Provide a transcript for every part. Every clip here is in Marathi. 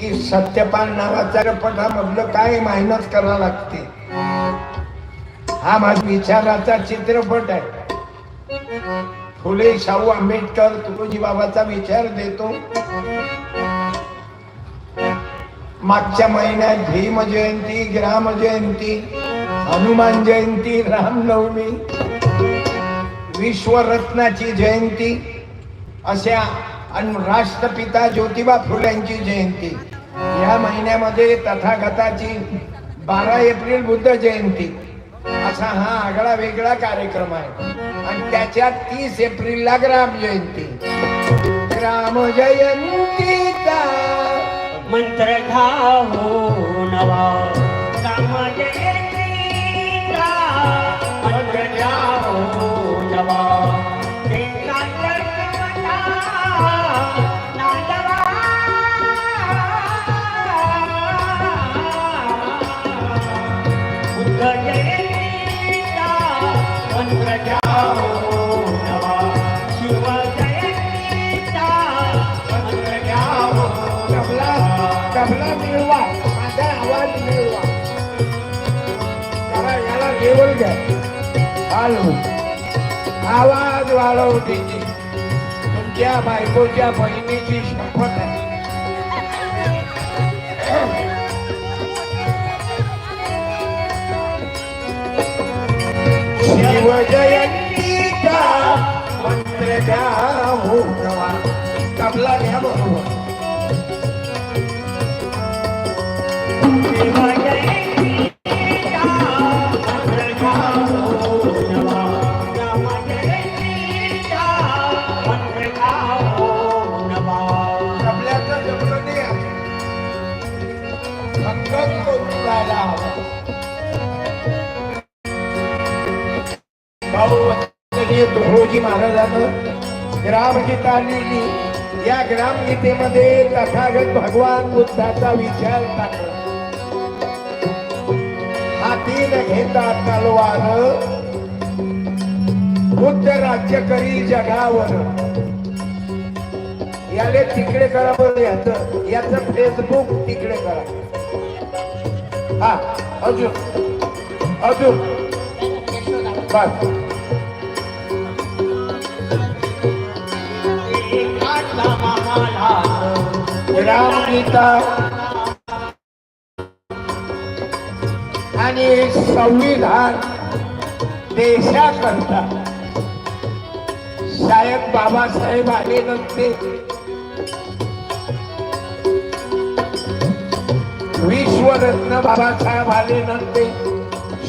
की सत्यपाल नावाच्या चित्रपटामधलं काय मेहनत करावं लागते? हा माझा विचाराचा चित्रपट आहे. फुले शाहू आंबेडकर तुकोजी बाबाचा विचार देतो. मागच्या महिन्यात भीम जयंती ग्राम जयंती हनुमान जयंती रामनवमी विश्वरत्नाची जयंती अशा आणि राष्ट्रपिता ज्योतिबा फुल्यांची जयंती. या महिन्यामध्ये तथागताची बारा एप्रिल बुद्ध जयंती. असा हा आगळा वेगळा कार्यक्रम आहे. आणि त्याच्यात तीस एप्रिलला ग्राम जयंती. ग्राम जयंतीचा मंत्र घ्यावो नवा ग्राम जयंती लेवल घ्या हॅलो आवाज वाढव तिची तुमच्या बायकोच्या बहिणीची शपथ आहे. शिवजयंती भोजी तुकडोजी महाराजानं ग्रामगीता लिहिली. या ग्रामगीतेमध्ये तथागत भगवान बुद्धाचा विचार टाकला न घेता तलवार बुद्ध राज्य करी जगावर. याले तिकडे करा बरं याचं. याचं फेसबुक तिकडे करा. हा अजून अजून. बस. रामगीता आणि संविधान देशाकरता. साहेब बाबासाहेब आले नसते विश्वरत्न बाबासाहेब आले नसते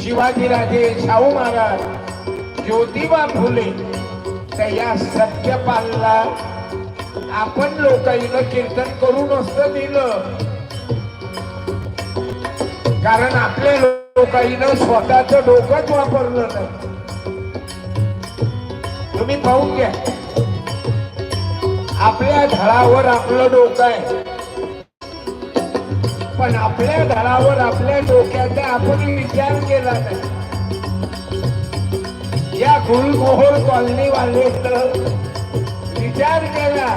शिवाजीराजे शाहू महाराज ज्योतिबा फुले तर या सत्यपालला आपण लोकाईनं कीर्तन करू नसतं दिलं. कारण आपल्या लोकांना स्वतःच डोकंच वापरलं नाही. तुम्ही पाहून घ्या. आपल्या धडावर आपलं डोकं आहे. पण आपल्या धडावर आपल्या डोक्याचा आपण विचार केला नाही. या गुरुमोहोर कॉलनी वाले तर विचार केला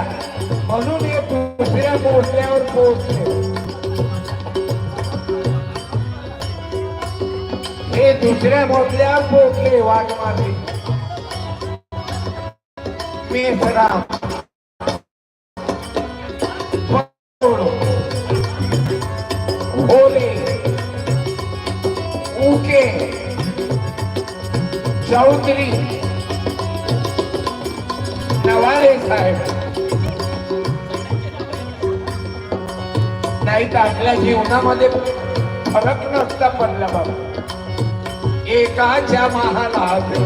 दुसऱ्या पोचल्यावर पोहोचले. हे दुसऱ्या मोठल्यावर पोहोचले वाघमारे मेसराम परोडो, भोले चौधरी. नाही तर आपल्या जीवनामध्ये फरक नसता पडला बाबा. एकाच्या महालात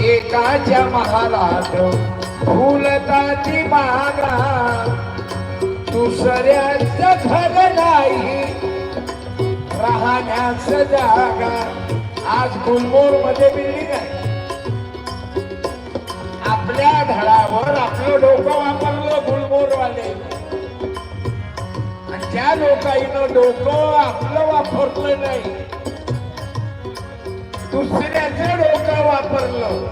एकाच्या महालात फुलताची बागा. दुसऱ्याच घर नाही राहण्याच जागा. आज गुलमोरमध्ये बिल्डिंग आहे. धडावर आपलं डोकं वापरलं गुलमोरवाले आणि त्या लोकाईनं डोकं आपलं वापरलं नाही. दुसऱ्याचं डोकं वापरलं.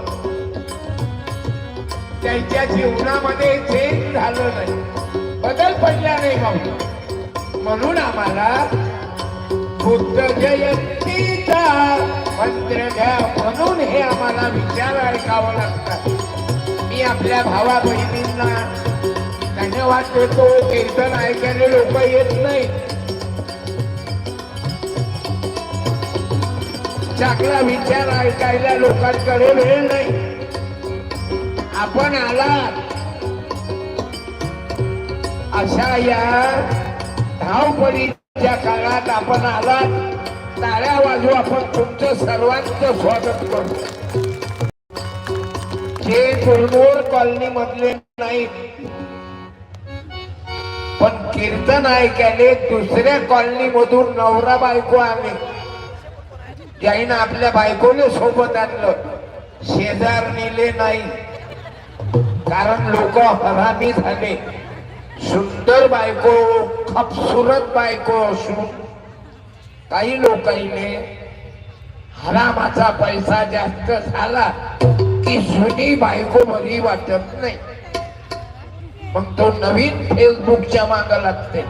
त्यांच्या जीवनामध्ये चेंज झालं नाही. पण म्हणून आम्हाला बुद्ध जयंतीचा मंत्र घ्या म्हणून हे आम्हाला विचार ऐकावं लागतात. मी आपल्या भावा बहिणींना धन्यवाद देतो. कीर्तन ऐकायला लोक येत नाही चांगला विचार ऐकायला लोकांकडे वेळ नाही. आपण आला अशा या धावपळीच्या काळात आपण आलात. टाळ्या वाजू आपण तुमचं सर्वांचं स्वागत करतो. हे दुर्मोड कॉलनी मधले नाहीत. पण कीर्तन ऐकायले दुसऱ्या कॉलनी मधून नवरा बायको आले. ज्याईन आपल्या बायकोने सोबत आणलं शेजार नेले नाही. कारण लोक हरामी झाले. सुंदर बायको खपसुरत बायको असून काही लोकांनी हरामाचा पैसा जास्त झाला. ती जुनी बायको बरी वाटत नाही. मग तो नवीन फेसबुकच्या माग लागते.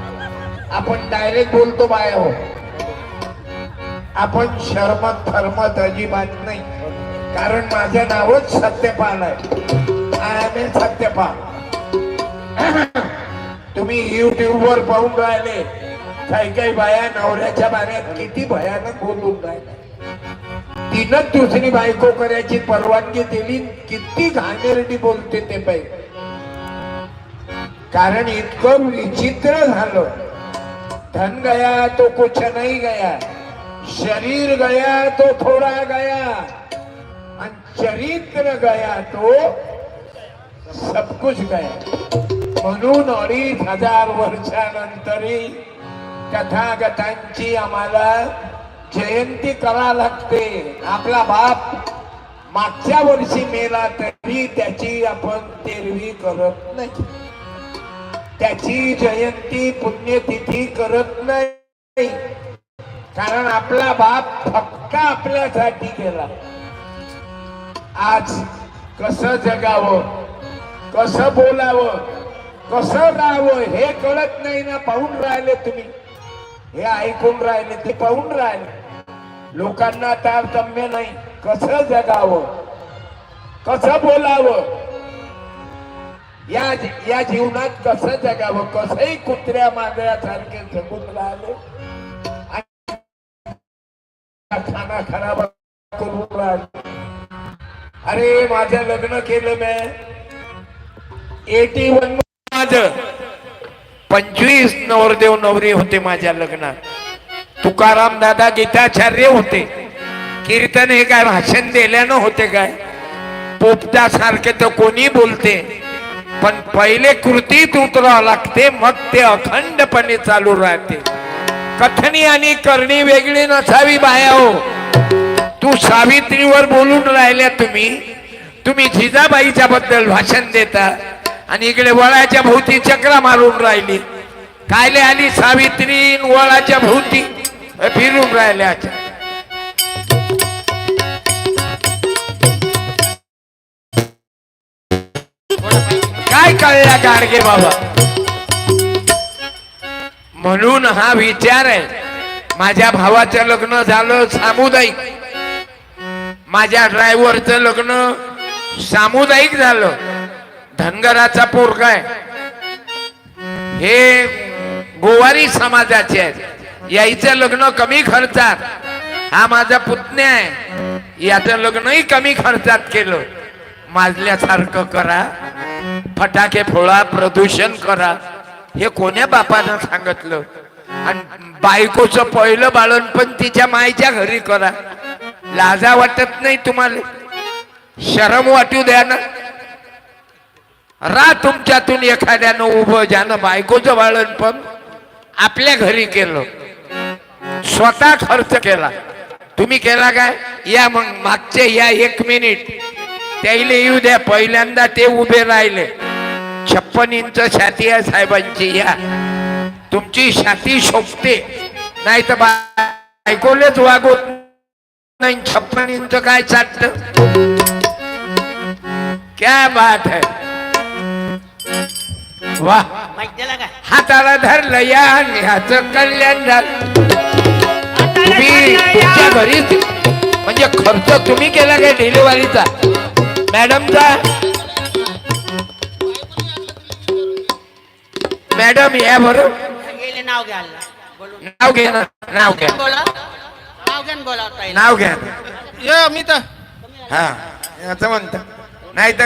आपण डायरेक्ट बोलतो बाय हो. आपण शर्मत थर्मत अजिबात नाही. कारण माझं नावच सत्यपाल आहे. I M A Satyapal. तुम्ही युट्यूब वर पाहून राहिले. काही काही बाया नवऱ्याच्या बाऱ्यात किती भयानक बोलून राहिले. तिनंच दुसरी बायको करायची परवानगी दिली किती घाणेरडी बोलते ते पै कारण इतकं विचित्र झालं. धन गया तो कुछ नहीं गया. शरीर गया तो थोड़ा गया. आणि चरित्र गया तो सब कुछ गया. म्हणून अडीच हजार वर्षानंतरही तथागतांची आम्हाला जयंती करा लागते. आपला बाप मागच्या वर्षी मेला तरी त्याची आपण तेरवी करत नाही. त्याची जयंती पुण्यतिथी करत नाही. कारण आपला बाप फक्त आपल्यासाठी गेला. आज कसं जगावं कस बोलावं कसं राहावं हे कळत नाही ना पाहून राहिले तुम्ही. हे ऐकून राहिले ते पाहून राहिले. लोकांना तारतम्य नाही. कसं जगावं? कसं बोलावं? या या जीवनात कसं जगावं? कसंही कुत्र्या मांजऱ्यासारखे जगून राहिले. खाना खराब करून राहिले. अरे माझं लग्न केलं मी. एटी वन माझ पंचवीस नवरदेव नवरी होते माझ्या लग्नात. तुकाराम दादा गीताचार्य होते. कीर्तन हे काय भाषण दिल्यानं होते काय? पोपटा सारखे तर कोणी बोलते. पण पहिले कृतीत उतरावं लागते मग ते अखंडपणे चालू राहते. कथनी आणि करणी वेगळी नसावी बाया हो. तू सावित्रीवर बोलून राहिल्या तुम्ही. तुम्ही जिजाबाईच्या बद्दल भाषण देता आणि इकडे वळाच्या भोवती चक्रा मारून राहिली. कायले आली सावित्री वळाच्या भोवती? फिरून राहिल्याच्या काय कळला गाडगे बाबा? म्हणून हा विचार आहे. माझ्या भावाचं लग्न झालं सामुदायिक. माझ्या ड्रायव्हरचं लग्न सामुदायिक झालं. धनगराचा पोरगा आहे. हे गोवारी समाजाचे आहेत. याईचं लग्न कमी खर्चात. हा माझा पुतण्या आहे. याचं लग्नही कमी खर्चात केलं. माजल्यासारखं करा. फटाके फोळा प्रदूषण करा. हे कोण्या बापानं सांगितलं? आणि बायकोचं पहिलं बाळण पण तिच्या मायच्या घरी करा. लाजा वाटत नाही तुम्हाला. शरम वाटू द्या ना. रा तुमच्यातून एखाद्यानं उभं ज्यानं बायकोचं बाळण पण आपल्या घरी केलं. स्वतः खर्च केला. तुम्ही केला काय? या मग मागचे या एक मिनिट. त्याला येऊ द्या. पहिल्यांदा ते उभे राहिले. छप्पन इंच छाती आहे साहेबांची या. तुमची छाती शोभते. नाही तर बायकोलेच वागवत नाही. छप्पन इंच काय चाटत? क्या बात है. का हाताला धरलं या ह्याचं कल्याण झालं. तुम्ही तुमच्या घरीच म्हणजे खर्च तुम्ही केला काय डिलिव्हरीचा मॅडमचा? मॅडम या बरं. गेले नाव बोलून नाव घ्या ना नाव घ्या. बोला. नाव घ्या बोला नाव घ्या. मी तर हा. असं म्हणत. नाही तर